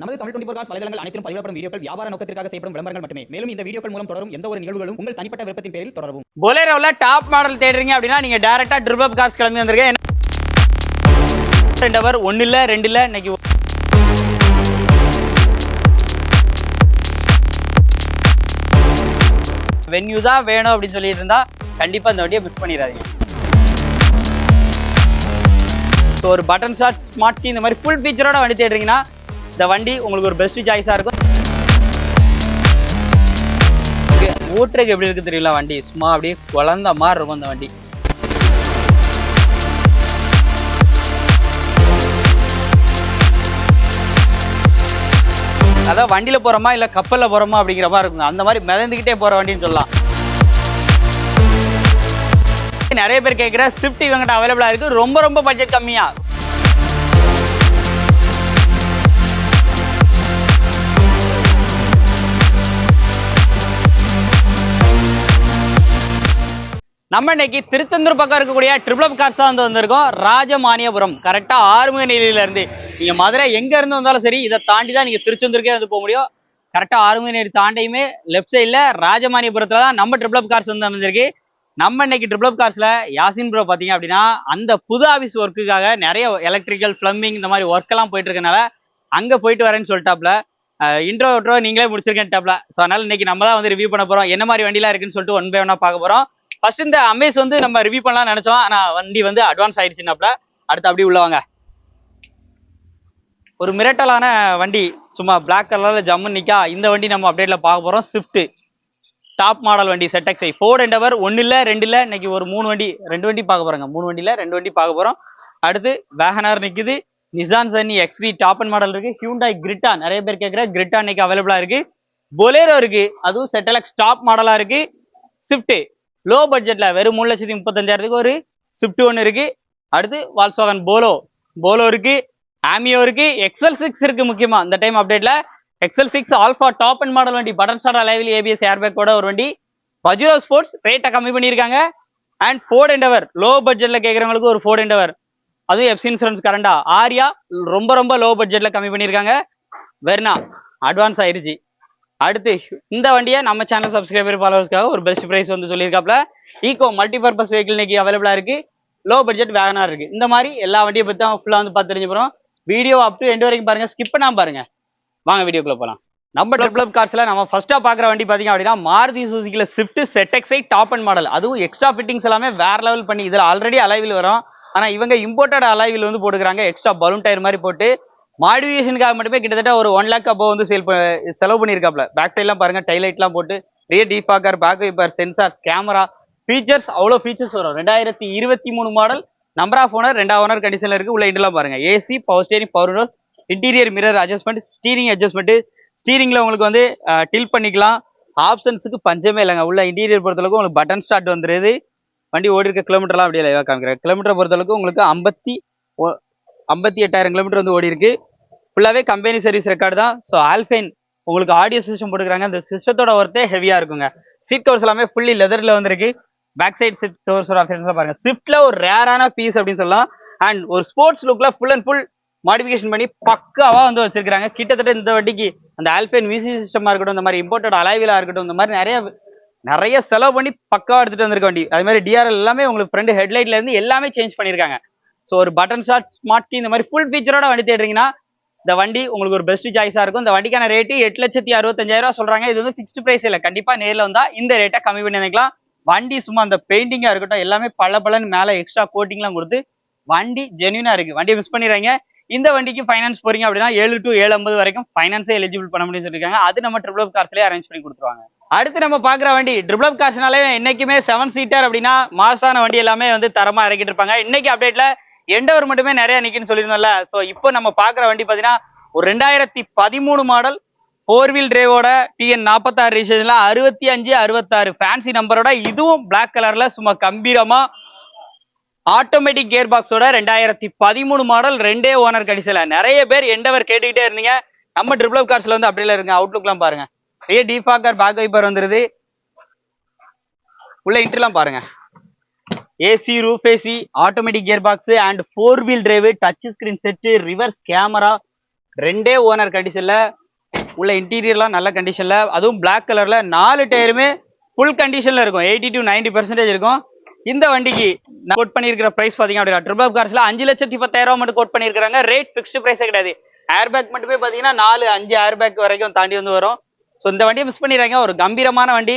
நமது Tamil twenty four cos வலைதளங்கள் அனைத்தும் பதிவிடப்படும் வீடியோக்கள் வியாபார நோக்கத்திற்காக செய்யப்படும் விளம்பரங்கள் மட்டுமே. மேலும் இந்த வீடியோக்கள் மூலம் தொடரும் எந்த ஒரு நிகழ்வுகளும் உங்கள் தனிப்பட்ட விருப்பத்தின் பேரில் தொடரவும். பொலேரோல டாப் மாடல் தேடுறீங்க அப்படின்னா நீங்க டேரக்டா ட்ரிபப் கார்ஸ் கிளம்பி வந்திருக்கேன் ரெண்டு ஹவர் ஒன்னு இல்ல ரெண்டு இல்ல இன்னைக்கு வென்யூ தான் வேணும் அப்படின்னு சொல்லிட்டு இருந்தா கண்டிப்பா இந்த வண்டியை மிஸ் பண்ணிடாதீங்க. ஸோ ஒரு பட்டன் ஷாட் ஸ்மார்ட் கீ இந்த மாதிரி ஃபுல் ஃபீச்சரோட வண்டி தேடுறீங்கன்னா இந்த வண்டி உங்களுக்கு ஒரு பெஸ்ட் சாய்ஸாக இருக்கும். ஓட்டுறதுக்கு எப்படி இருக்கு தெரியல வண்டி? சும்மா அப்படியே குழந்த மாதிரி இருக்கும் அந்த வண்டி. அதான் வண்டியில போறோமா இல்ல கப்பல்ல போறோமா அப்படிங்கிற மாதிரி இருக்குங்க அந்த மாதிரி மிதந்துக்கிட்டே போற வண்டின்னு சொல்லலாம். நிறைய பேர் கேட்குற ஸ்விஃப்ட் இவங்கிட்ட அவைலபிளாக இருக்குது ரொம்ப ரொம்ப பட்ஜெட் கம்மியாக நம்ம இன்னைக்கு திருச்செந்தூர் பக்கம் இருக்கக்கூடிய ட்ரிபிள் கார்ஸ் தான் வந்து வந்திருக்கோம். ராஜமானியபுரம். கரெக்டா ஆறுமுக நிலையிலிருந்து நீங்க மதுரை எங்க இருந்து வந்தாலும் சரி இதை தாண்டி தான் நீங்க திருச்செந்தூருக்கே வந்து போக முடியும். கரெக்டா ஆறுமுக நிலை தாண்டியுமே லெஃப்ட் சைட்ல ராஜமானியபுரத்துல தான் நம்ம ட்ரிபிள் கார்ஸ் வந்து அமைஞ்சிருக்கு. நம்ம இன்னைக்கு ட்ரிபிள் கார்ஸ்ல யாசின் ப்ரோ பாத்தீங்க அப்படின்னா அந்த புது ஆஃபீஸ் ஒர்க்குக்காக நிறைய எலக்ட்ரிக்கல் பிளம்பிங் இந்த மாதிரி ஒர்க் எல்லாம் போயிட்டு இருக்கனால அங்க போயிட்டு வரேன்னு சொல்லிட்டாப்ல. இன்ட்ரோ விட்ரோ நீங்களே முடிச்சிருக்கேன்ட்டாப்ல. ஸோ அதனால இன்னைக்கு நம்ம தான் வந்து ரிவ்யூ பண்ண போறோம். என்ன மாதிரி வண்டிலாம் இருக்குன்னு சொல்லிட்டு ஒன் பை ஒன்னா பார்க்க போறோம். ஃபர்ஸ்ட் இந்த அமேஸ் வந்து நம்ம ரிவ்யூ பண்ணலாம் நினைச்சோம். ஆனா வண்டி வந்து அட்வான்ஸ் ஆயிடுச்சுனாப்ல அடுத்து அப்படி உள்ள வாங்க. ஒரு மிரட்டலான வண்டி. சும்மா பிளாக் கலர்ல ஜம்முன்னு நிக்கா. இந்த வண்டி நம்ம அப்டேட்ல பார்க்க போறோம். ஸ்விஃப்ட் டாப் மாடல் வண்டி செட்டக்ஸை ஃபோர் அண்ட் அவர் ஒன்னு இல்ல ரெண்டு இல்ல இன்னைக்கு ஒரு மூணு வண்டி ரெண்டு வண்டி பார்க்க போறாங்க. மூணு வண்டியில ரெண்டு வண்டி பார்க்க போறோம். அடுத்து வேகனார் நிக்குது. Nissan Sunny XV top end model இருக்கு. ஹியூண்டாய் கிரிட்டா நிறைய பேர் கேட்குற கிரிட்டா இன்னைக்கு அவைலபிளா இருக்கு. பொலேரோ இருக்கு. அதுவும் செட்டலக்ஸ் டாப் மாடலா இருக்கு. ஸ்விஃப்ட் லோ பட்ஜெட்டில் வெறும் மூணு லட்சத்தி முப்பத்தஞ்சாயிரத்துக்கு ஒரு ஸ்விஃப்ட் ஒன்று இருக்குது அடுத்து வால்ஸ்வாகன் போலோ போலோ இருக்குது ஆமியோ இருக்குது எக்ஸல் சிக்ஸ் இருக்குது முக்கியமாக இந்த டைம் அப்டேட்டில் XL six alpha top end model வண்டி பட்டன் ஸ்டார் லைவில் ஏபிஎஸ் ஏர்பேக்கோட ஒரு வண்டி. பஜ்ரோ ஸ்போர்ட்ஸ் ரேட்டை கம்மி பண்ணியிருக்காங்க. அண்ட் ஃபோர்ட் எண்டவர் லோ பட்ஜெட்டில் கேட்குறவங்களுக்கு ஒரு ஃபோர்ட் எண்டவர் அதுவும் எஃப்சி இன்சூரன்ஸ் கரண்டா ஆரியா ரொம்ப ரொம்ப லோ பட்ஜெட்டில் கம்மி பண்ணியிருக்காங்க. வெர்னா அட்வான்ஸ் ஆயிடுச்சு. அடுத்து இந்த வண்டியை நம்ம சேனல் சப்ஸ்கிரைபர் ஃபாலோவர்ஸ்க்காக ஒரு பெஸ்ட் ப்ரைஸ் வந்து சொல்லியிருக்காப்ல ஈகோ மல்டிபர்பஸ் வெஹிக்கிள் இன்னைக்கு அவைலபிளா இருக்கு. லோ பட்ஜெட் வேகனாக இருக்கு. இந்த மாதிரி எல்லா வண்டியை பற்றி தான் ஃபுல்லாக வந்து பார்த்து தெரிஞ்சு போகிறோம் வீடியோ அப் டு எண்டு வரைக்கும் பாருங்க. ஸ்கிப் பண்ணாமல் பாருங்க. வாங்க வீடியோக்குள்ளே போகலாம் நம்ம டெவலப் கார்ஸில் நம்ம ஃபஸ்ட்டாக பாக்குற வண்டி பார்த்தீங்க அப்படின்னா மாருதி சூசிக்கில் ஸ்விஃப்ட் செட்டெக்ஸை டாப் அண்ட் மாடல் அதுவும் எக்ஸ்ட்ரா ஃபிட்டிங்ஸ் எல்லாமே வேற லெவல் பண்ணி இதில் ஆல்ரெடி அலைவில் வரும். ஆனா இவங்க இம்போர்ட்டட் அலைவில் வந்து போட்டுக்கிறாங்க. எக்ஸ்ட்ரா பலூன் டயர் மாதிரி போட்டு மாடிஃபிகேஷனுக்காக மட்டுமே கிட்டத்தட்ட ஒரு ஒன் லேக் அப்போ வந்து சேல் செலவு பண்ணியிருக்காப்ல பேக் சைட்லாம் பாருங்க டைலைட்லாம் போட்டு rear defogger back wiper sensor camera features அவ்வளோ ஃபீச்சர்ஸ் வரும். ரெண்டாயிரத்தி இருபத்தி மூணு மாடல் நம்பர் ஆஃப் ஓனர் ரெண்டாவது ஓனர் கண்டிஷனில் இருக்குது உள்ள இன்டெல்லாம் பாருங்க. AC power steering power windows interior mirror adjustment steering adjustment ஸ்டீரிங்கில் உங்களுக்கு வந்து டில் பண்ணிக்கலாம். ஆப்ஷன்ஸுக்கு பஞ்சமே இல்லைங்க. உள்ள இன்டீரியர் பொறுத்தளவுக்கு உங்களுக்கு பட்டன் ஸ்டார்ட் வந்துருது. வண்டி ஓடி இருக்க கிலோமீட்டர்லாம் அப்படியே லைவாக காமிக்கிறேன். கிலோமீட்டர் பொறுத்தளவுக்கு உங்களுக்கு ஐம்பத்தி ஐம்பத்தி எட்டாயிரம் கிலோமீட்டர் வந்து ஓடி இருக்கு ஃபுல்லாகவே கம்பெனி சர்வீஸ் ரெக்கார்டு தான். ஸோ ஆல்ஃபைன் உங்களுக்கு ஆடியோ சிஸ்டம் போட்டுக்கிறாங்க. அந்த சிஸ்டத்தோட ஒர்த்தே ஹெவியாக இருக்குங்க. சீட் கவர்ஸ் எல்லாமே ஃபுல்லி லெதரில் வந்திருக்கு. பேக் சைடு சீட் கவர்ஸோட ஆப்ஷன்ஸ் பாருங்க. ஸ்விஃப்ட்ல ஒரு ரேரான பீஸ் அப்படின்னு சொல்லலாம். அண்ட் ஒரு ஸ்போர்ட்ஸ் லுக்ல ஃபுல் அண்ட் ஃபுல் மாடிஃபிகேஷன் பண்ணி பக்காவாக வந்து வச்சிருக்காங்க கிட்டத்தட்ட இந்த வண்டிக்கு அந்த ஆல்பைன் விசி சிஸ்டமாக இருக்கட்டும் இந்த மாதிரி இம்போர்ட்டட் அலைவிலா இருக்கட்டும் இந்த மாதிரி நிறைய நிறைய செலவு பண்ணி பக்காவாக எடுத்துட்டு வந்திருக்க வண்டி. அது மாதிரி டிஆர்எல் எல்லாமே உங்களுக்கு ஃப்ரண்ட் ஹெட்லைட்ல இருந்து எல்லாமே சேஞ்ச் பண்ணியிருக்காங்க ஸோ ஒரு பட்டன் ஷாட் ஸ்மார்ட் கீ இந்த மாதிரி ஃபுல் ஃபீச்சரோட வண்டி தேடுறீங்கன்னா இந்த வண்டி உங்களுக்கு ஒரு பெஸ்ட் சாய்ஸா இருக்கும். இந்த வண்டிக்கான ரேட்டு எட்டு லட்சத்தி அறுபத்தஞ்சாயிரம் ரூபா சொல்றாங்க. இது வந்து ஃபிக்ஸ்ட் பிரைஸ் இல்லை. கண்டிப்பா நேரில் வந்தா இந்த ரேட்டை கம்மி பண்ணி நினைக்கலாம் வண்டி சும்மா அந்த பெயிண்டிங்கா இருக்கட்டும் எல்லாமே பல பலன்னு மேல எக்ஸ்ட்ரா கோட்டிங்லாம் கொடுத்து வண்டி ஜென்யூனா இருக்கு. வண்டியை மிஸ் பண்ணிடுறாங்க இந்த வண்டிக்கு ஃபைனான்ஸ் போறீங்க அப்படின்னா ஏழு டு ஏழு ஐம்பது வரைக்கும் ஃபைனான்ஸே எலிஜிபிள் பண்ண முடியும்னு சொல்லியிருக்காங்க அது நம்ம ட்ரிபிள் கார்ஸ்லேயே அரேஞ்ச் பண்ணி கொடுத்துருவாங்க. அடுத்து நம்ம பாக்குற வண்டி ட்ரிபிள் கார்ஸ்னாலே இன்னைக்குமே செவன் சீட்டர் அப்படின்னா மாசான வண்டி எல்லாமே வந்து தரமா இறக்கிட்டு இருப்பாங்க. இன்னைக்கு அப்டேட்ல எண்டவர் மட்டுமே நிறைய நிக்குன்னு சொல்லியிருந்தோம்ல. ஸோ இப்போ நம்ம பார்க்குற வண்டி பார்த்தீங்கன்னா ஒரு ரெண்டாயிரத்தி பதிமூணு மாடல் ஃபோர் வீல் டிரைவோட டிஎன் நாற்பத்தாறு ரிஜிஸ்ட்ரேஷன்ல அறுபத்தி அஞ்சு அறுபத்தாறு. ஃபேன்சி நம்பரோட இதுவும் பிளாக் கலர்ல சும்மா கம்பீரமா ஆட்டோமேட்டிக் கியர் பாக்ஸோட ரெண்டாயிரத்தி பதிமூணு மாடல் ரெண்டே ஓனர் கடிசல நிறைய பேர் எண்டவர் கேட்டுக்கிட்டே இருந்தீங்க. நம்ம ட்ரிபிள் கார்ஸ்ல வந்து அப்படியே இருங்க. அவுட்லுக்லாம் பாருங்க. நிறைய டீஃபாக்கர் பேக் வைப்பர் வந்துருது. உள்ள இன்ட்ரெலாம் பாருங்க. AC roof AC automatic gear box and four wheel drive touch screen set reverse camera ரெண்டே ஓனர் கண்டிஷன்ல உள்ள இன்டீரியர்லாம் நல்ல கண்டிஷன்ல அதுவும் பிளாக் கலர்ல நாலு டயருமே ஃபுல் கண்டிஷன்ல இருக்கும். எயிட்டி டு 90% பர்சன்டேஜ் இருக்கும். இந்த வண்டிக்கு நான் கோட் பண்ணியிருக்கிற ப்ரைஸ் பார்த்தீங்க அப்படின்னா ட்ரிபிள் கார்ஸில் அஞ்சு லட்சத்தி பத்தாயிரம் மட்டும் கோட் பண்ணியிருக்காங்க ரேட் ஃபிக்ஸ்டு ப்ரைஸே கிடையாது. ஏர் பேக் மட்டுமே பாத்தீங்கன்னா நாலு அஞ்சு ஏர் பேக் வரைக்கும் தாண்டி வந்து வரும். ஸோ இந்த வண்டியை மிஸ் பண்ணிடுறாங்க ஒரு கம்பீரமான வண்டி.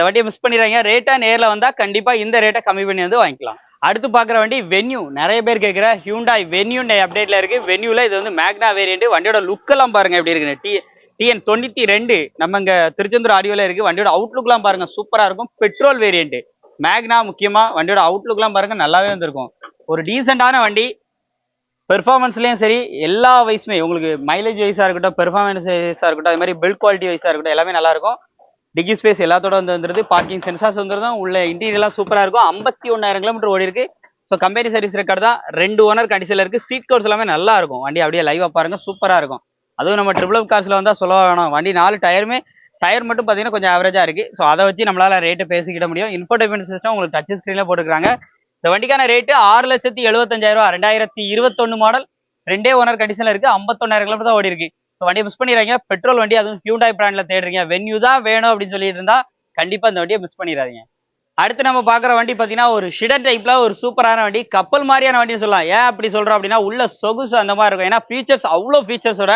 இந்த வண்டியை மிஸ் பண்ணிடுறாங்க ரேட்டா நேரில் வந்தால் கண்டிப்பாக இந்த ரேட்டை கம்மி பண்ணி வந்து வாங்கிக்கலாம். அடுத்து பார்க்குற வண்டி வென்யூ நிறைய பேர் கேட்குற ஹியூண்டாய் வென்யூ அப்டேட்ல இருக்கு. வென்யூல இது வந்து மேக்னா வேரியன்ட் வண்டியோட லுக்கெல்லாம் பாருங்கள் பாருங்க எப்படி இருக்குன்னு. டி டிஎன் தொண்ணூத்தி ரெண்டு நம்ம இங்க திருச்செந்தூர் ஆடியோல இருக்கு. வண்டியோட அவுட்லுக்லாம் பாருங்க. சூப்பரா இருக்கும். பெட்ரோல் வேரியன்ட் மேக்னா முக்கியமா வண்டியோட அவுட்லுக்லாம் பாருங்க. நல்லாவே வந்திருக்கும். ஒரு டீசெண்டான வண்டி. பெர்ஃபார்மன்ஸ்லேயும் சரி எல்லா வயசுமே. உங்களுக்கு மைலேஜ் வைஸாக இருக்கட்டும் பெர்ஃபார்மன்ஸ் வைஸாக இருக்கட்டும் அது மாதிரி பில்ட் குவாலிட்டி வைஸாக இருக்கட்டும் எல்லாமே நல்லாயிருக்கும் டிகி ஸ்பேஸ் எல்லாத்தோட வந்து வந்துருது. பார்க்கிங் சென்சார்ஸ் வந்துருதும் உள்ள இன்டீரியர்லாம் சூப்பராக இருக்கும். ஐம்பத்தி ஒன்னாயிரம் கிலோமீட்டர் ஓடி இருக்கு. ஸோ கம்பெனி சர்வீஸ் ரெக்கார்டு தான். ரெண்டு ஓனர் கண்டிஷனில் இருக்கு. சீட் கோர்ஸ் எல்லாமே நல்லா இருக்கும். வண்டி அப்படியே லைவாக பாருங்க. சூப்பரா இருக்கும். அதுவும் நம்ம ட்ரிபிள் கார்ஸ்ல வந்தால் சொல்ல வேணாம். வண்டி நாலு டயருமே டயர் மட்டும் பார்த்தீங்கன்னா கொஞ்சம் ஆவரேஜாக இருக்கு. ஸோ அதை வச்சு நம்மளால ரேட்டை பேசிக்கிட முடியும். இன்ஃபோர்டைன்மெண்ட் சிஸ்டம் உங்களுக்கு டச் ஸ்க்ரீனில் போட்டுக்கிறாங்க. இந்த வண்டிக்கான ரேட்டு ஆறு லட்சத்தி எழுபத்தஞ்சாயிரம் ரூபா ரெண்டாயிரத்தி இருபத்தொன்னு மாடல் ரெண்டே ஓனர் கண்டிஷனில் இருக்குது ஐம்பத்தொன்னாயிரம் கிலோமீட்டர் தான் ஓடி இருக்கு. ஸோ வண்டியை மிஸ் பண்ணிடுறீங்க பெட்ரோல் வண்டி அதுவும் ஹியூண்டாய் பிராண்டில் தேடுறீங்க. வென்யூ தான் வேணும் அப்படின்னு சொல்லிட்டு இருந்தால் கண்டிப்பாக இந்த வண்டியை மிஸ் பண்ணிடாதீங்க. அடுத்து நம்ம பார்க்குற வண்டி பார்த்தீங்கன்னா ஒரு ஷிடர் டைப்ல ஒரு சூப்பரான வண்டி. கப்பல் மாதிரியான வண்டின்னு சொல்லலாம். ஏன் அப்படி சொல்றோம் அப்படின்னா உள்ள சொகுசு அந்த மாதிரி இருக்கும். ஏன்னா ஃபீச்சர்ஸ் அவ்வளோ ஃபீச்சர்ஸோட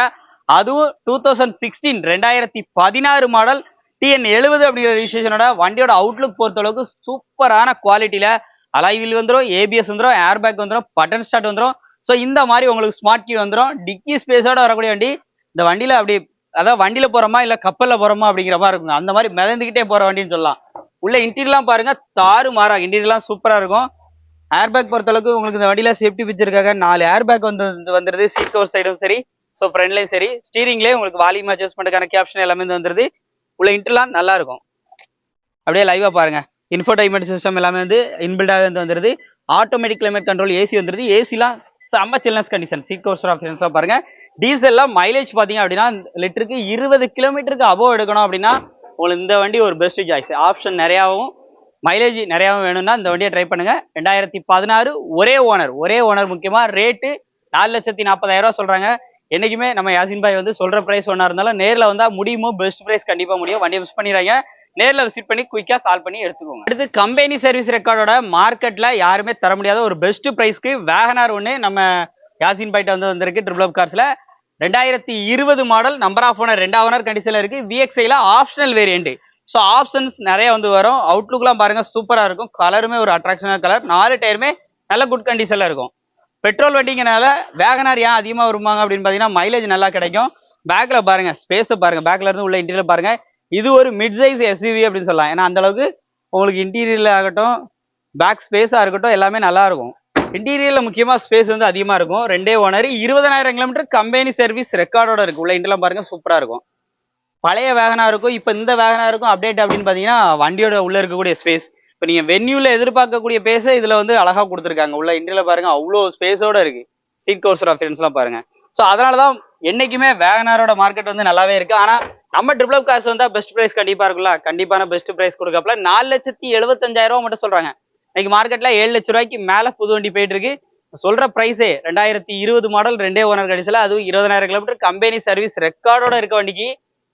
அதுவும் டூ தௌசண்ட் சிக்ஸ்டீன் ரெண்டாயிரத்தி பதினாறு மாடல் டிஎன் எழுபது அப்படிங்கிற ரிஜிஸ்ட்ரேஷனோட வண்டியோட அவுட்லுக் பொறுத்த அளவுக்கு சூப்பரான குவாலிட்டியில அலைவில் வந்துடும் ஏபிஎஸ் வந்துடும் ஏர் பேக் வந்துடும் பட்டன் ஸ்டார்ட் வந்துடும் ஸோ இந்த மாதிரி உங்களுக்கு ஸ்மார்ட் கீ வந்துடும் டிக்கி ஸ்பேஸோட வரக்கூடிய வண்டி இந்த வண்டியில அப்படி அதாவது வண்டியில போறோமா இல்ல கப்பல்ல போறோமா அப்படிங்கிற மாதிரி இருக்குங்க. அந்த மாதிரி மிதந்துக்கிட்டே போற வண்டின்னு சொல்லலாம். உள்ள இன்டீரியர்லாம் பாருங்க தாறு மாறா இன்டீரியர்லாம் சூப்பரா இருக்கும். ஏர் பேக் பொறுத்த அளவுக்கு உங்களுக்கு இந்த வண்டியில சேஃப்டி பிச்சிருக்காங்க நாலு ஏர் பேக் வந்து வந்து வந்துருது சீட் கவர் சைடும் சரி ஸோ ஃப்ரெண்ட்லையும் சரி. ஸ்டீரிங்லேயே உங்களுக்கு வால்யூம் அட்ஜஸ்ட்மெண்ட்டுக்கான கேப்ஷன் எல்லாமே வந்து வந்துருது. உள்ள இன்டர்லாம் நல்லா இருக்கும். அப்படியே லைவாக பாருங்க. இன்ஃபோடைன்மெண்ட் சிஸ்டம் எல்லாமே வந்து இன்பில்டாகவே வந்து வந்துருது. ஆட்டோமேட்டிக் கிளைமேட் கண்ட்ரோல் ஏசி வந்துருது. ஏசிலாம் செம்ம சில்னஸ் கண்டிஷன் சீட் கோர்ஸ் ஆப்ஷன்ஸ்லாம் பாருங்க. டீசல்லாம் மைலேஜ் பார்த்தீங்க அப்படின்னா லிட்டருக்கு இருபது கிலோமீட்டருக்கு அபோவ் எடுக்கணும் அப்படின்னா உங்களுக்கு இந்த வண்டி ஒரு பெஸ்ட் சாய்ஸ் ஆப்ஷன் நிறையாவும் மைலேஜ் நிறையாவும் வேணும்னா இந்த வண்டியை ட்ரை பண்ணுங்க. ரெண்டாயிரத்தி பதினாறு ஒரே ஓனர் ஒரே ஓனர் முக்கியமா ரேட்டு நாலு லட்சத்தி நாற்பதாயிரம் ரூபா சொல்றாங்க. என்னைக்குமே நம்ம யாசின் பாய் வந்து சொல்ற பிரைஸ் ஒன்றா இருந்தாலும் நேரில் வந்தா முடியுமோ பெஸ்ட் பிரைஸ் கண்டிப்பா முடியும். வண்டியை மிஸ் பண்ணிடுறாங்க நேரில் விசிட் பண்ணி குயிக்காக கால் பண்ணி எடுத்துக்கோங்க. அடுத்து கம்பெனி சர்வீஸ் ரெக்கார்டோட மார்க்கெட்டில் யாருமே தர முடியாத ஒரு பெஸ்ட் ப்ரைஸ்க்கு வேகனார் ஒன்று நம்ம யாசின் பாய்ட்ட வந்து வந்திருக்கு. ட்ரிபிள் கார்ஸ்ல ரெண்டாயிரத்தி இருபது மாடல் நம்பர் ஆஃப் ஓனர் ரெண்டாவது ஓனர் கண்டிஷனில் இருக்கு. விஎக்ஸ்ஐல ஆப்ஷனல் வேரியன்ட் ஸோ ஆப்ஷன்ஸ் நிறைய வந்து வரும். அவுட்லுக்லாம் பாருங்கள் சூப்பராக இருக்கும். கலருமே ஒரு அட்ராக்ஷனாக கலர் நாலு டயருமே நல்ல குட் கண்டிஷனில் இருக்கும். பெட்ரோல் வண்டிங்கனால வேகனார் ஏன் அதிகமாக வருவாங்க அப்படின்னு பார்த்தீங்கன்னா மைலேஜ் நல்லா கிடைக்கும். பேக்கில் பாருங்கள் ஸ்பேஸை பாருங்கள் பேக்கில் இருந்து உள்ள இன்டீரியர் பாருங்கள் இது ஒரு மிட் சைஸ் எஸ்யூவி அப்படின்னு சொல்லலாம். ஏன்னா அந்த அளவுக்கு உங்களுக்கு இன்டீரியரில் ஆகட்டும் பேக் ஸ்பேஸாக இருக்கட்டும் எல்லாமே நல்லாயிருக்கும் இன்டீரியர்ல முக்கியமா ஸ்பேஸ் வந்து அதிகமா இருக்கும். ரெண்டே ஓனர். இருபதனாயிரம் கிலோமீட்டர் கம்பெனி சர்வீஸ் ரெக்கார்டோட இருக்கு. உள்ள இன்டெல்லாம் பாருங்க சூப்பரா இருக்கும். பழைய வேகனா இருக்கும். இப்போ இந்த வேகனா இருக்கும். அப்டேட் அப்படின்னு பார்த்தீங்கன்னா வண்டியோட உள்ள இருக்கக்கூடிய ஸ்பேஸ் இப்போ நீங்க வென்யூல எதிர்பார்க்கக்கூடிய பேஸை இதுல வந்து அழகா கொடுத்துருக்காங்க. உள்ள இன்டர்ல பாருங்க அவ்வளோ ஸ்பேஸோட இருக்கு. சீட் கோர்ஸ் ஆஃபரன்ஸ்லாம் பாருங்க. ஸோ அதனால தான் என்னைக்குமே வேகனாரோட மார்க்கெட் வந்து நல்லாவே இருக்கு. ஆனா நம்ம ட்ரிபிள் காசு வந்தா பெஸ்ட் பிரைஸ் கண்டிப்பா இருக்குல்ல கண்டிப்பான பெஸ்ட் பிரைஸ் கொடுக்கப்பல நாலு லட்சத்தி எழுபத்தஞ்சாயிரம் ரூபா மட்டும் சொல்றாங்க. இன்னைக்கு மார்க்கெட்ல ஏழு லட்ச ரூபாய்க்கு மேல புது வண்டி போயிட்டு இருக்கு சொல்ற பிரைஸே ரெண்டாயிரத்தி இருபது மாடல் ரெண்டே ஓனர் கடைசியில் அதுவும் இருபதாயிரம் கிலோமீட்டர் கம்பெனி சர்வீஸ் ரெக்கார்டோட இருக்க வண்டிக்கு